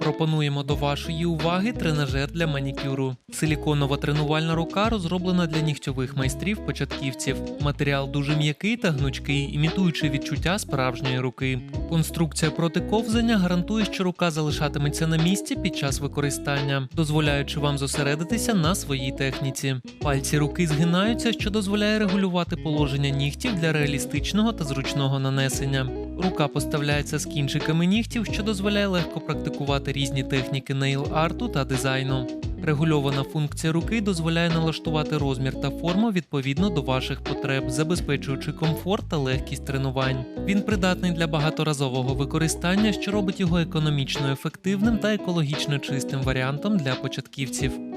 Пропонуємо до вашої уваги тренажер для манікюру. Силіконова тренувальна рука розроблена для нігтьових майстрів початківців. Матеріал дуже м'який та гнучкий, імітуючи відчуття справжньої руки. Конструкція проти ковзання гарантує, що рука залишатиметься на місці під час використання, дозволяючи вам зосередитися на своїй техніці. Пальці руки згинаються, що дозволяє регулювати положення нігтів для реалістичного та зручного нанесення. Рука поставляється з кінчиками нігтів, що дозволяє легко практикувати різні техніки нейл-арту та дизайну. Регульована функція руки дозволяє налаштувати розмір та форму відповідно до ваших потреб, забезпечуючи комфорт та легкість тренувань. Він придатний для багаторазового використання, що робить його економічно ефективним та екологічно чистим варіантом для початківців.